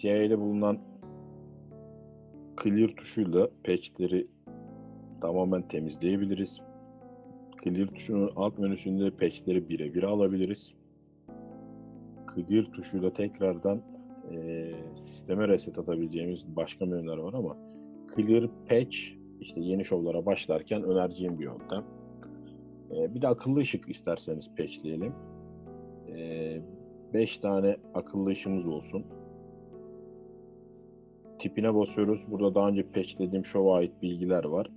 CIA'de bulunan clear tuşuyla patchleri tamamen temizleyebiliriz. Clear tuşunun alt menüsünde patchleri birebir alabiliriz. Clear tuşuyla tekrardan e, sisteme reset atabileceğimiz başka menüler var ama Clear Patch işte yeni şovlara başlarken önereceğim bir yöntem. E, bir de akıllı ışık isterseniz patchleyelim. 5 e, tane akıllı ışığımız olsun. Tipine basıyoruz. Burada daha önce patchlediğim şova ait bilgiler var.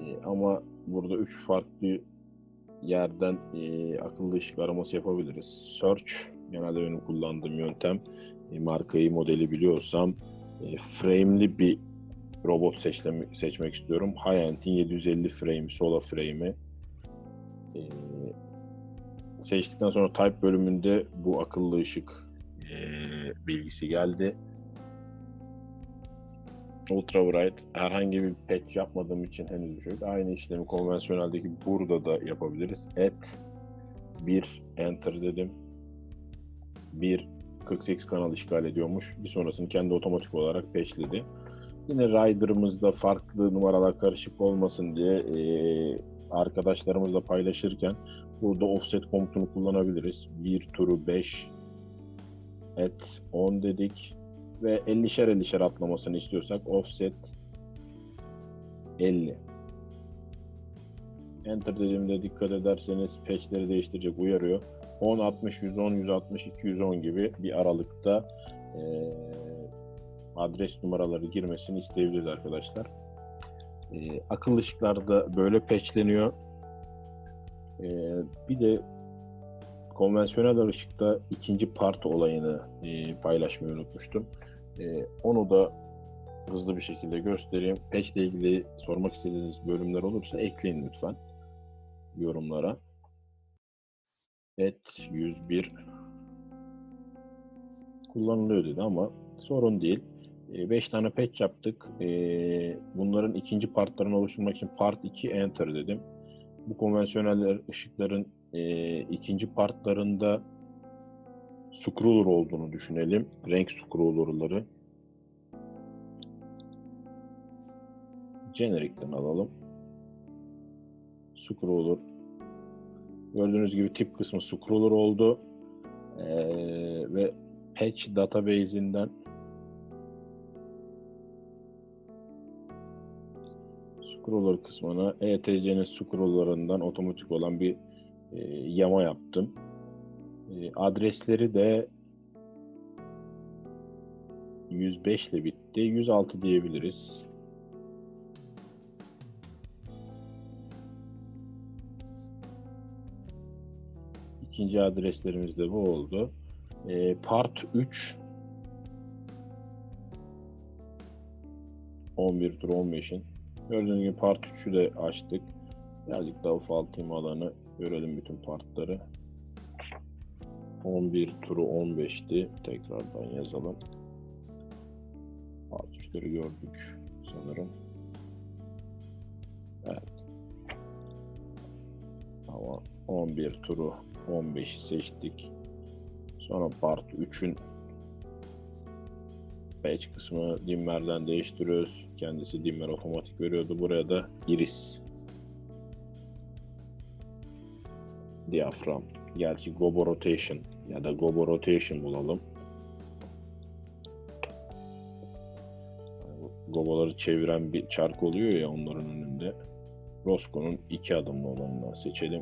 E, ama burada 3 farklı yerden e, akıllı ışık araması yapabiliriz. Search genelde benim kullandığım yöntem. E, markayı, modeli biliyorsam e, frame'li bir robot seçlemi, seçmek istiyorum. High-end'in 750 frame, sola frame'i e, seçtikten sonra type bölümünde bu akıllı ışık e, bilgisi geldi. Ultra Bright herhangi bir patch yapmadığım için henüz bir şey yok. Aynı işlemi konvansiyoneldeki burada da yapabiliriz. Et bir enter dedim. Bir 48 kanal işgal ediyormuş. Bir sonrasını kendi otomatik olarak patchledi. Yine Rider'ımızda farklı numaralar karışık olmasın diye e, arkadaşlarımızla paylaşırken burada offset komutunu kullanabiliriz. Bir turu 5 et 10 dedik ve 50'şer 50'şer atlamasını istiyorsak offset 50. Enter dediğimde dikkat ederseniz patchleri değiştirecek uyarıyor. 10, 60, 110, 160, 210 gibi bir aralıkta e, adres numaraları girmesini isteyebiliriz arkadaşlar. E, akıllı ışıklarda böyle patchleniyor. E, bir de konvansiyonel ışıkta ikinci part olayını e, paylaşmayı unutmuştum. E, onu da hızlı bir şekilde göstereyim. Patch ile ilgili sormak istediğiniz bölümler olursa ekleyin lütfen yorumlara. Et 101 kullanılıyor dedi ama sorun değil. 5 tane patch yaptık. Bunların ikinci partlarını oluşturmak için part 2 enter dedim. Bu konvansiyonel ışıkların ikinci partlarında scroller olduğunu düşünelim. Renk scrollerları. Generic'ten alalım. Scroller. Gördüğünüz gibi tip kısmı scroller oldu. Ee, ve patch database'inden scroller kısmına ETC'nin scroller'ından otomatik olan bir e, yama yaptım. E, adresleri de 105 ile bitti. 106 diyebiliriz. İkinci adreslerimiz de bu oldu. E, part 3 11 tur 15'in Gördüğünüz gibi part 3'ü de açtık. Geldik daha ufaltayım alanı. Görelim bütün partları. 11 turu 15'ti. Tekrardan yazalım. 3'leri gördük sanırım. Evet. Ama 11 turu 15'i seçtik. Sonra part 3'ün patch kısmı dimmerden değiştiriyoruz. Kendisi dimmer otomatik veriyordu. Buraya da iris diyafram. Gerçi gobo rotation ya da gobo rotation bulalım. Goboları çeviren bir çark oluyor ya onların önünde. Roscoe'nun iki adımlı olanından seçelim.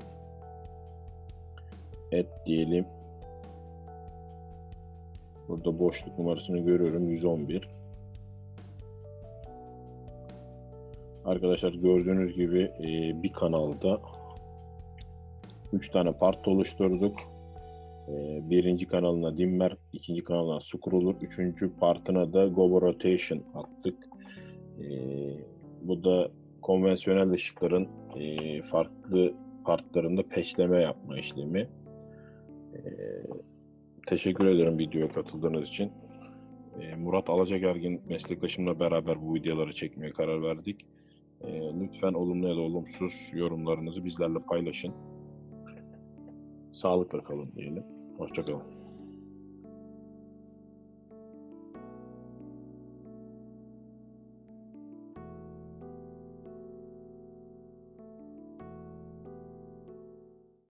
Et diyelim. Burada boşluk numarasını görüyorum 111. Arkadaşlar gördüğünüz gibi e, bir kanalda 3 tane part oluşturduk. E, birinci kanalına dimmer, ikinci kanalına scroller, üçüncü partına da gobo rotation attık. E, bu da konvansiyonel ışıkların farklı partlarında peşleme yapma işlemi. Teşekkür ederim videoya katıldığınız için. Murat Alacagergin meslektaşımla beraber bu videoları çekmeye karar verdik. Lütfen olumlu ya da olumsuz yorumlarınızı bizlerle paylaşın. Sağlıkla kalın diyelim. Hoşçakalın.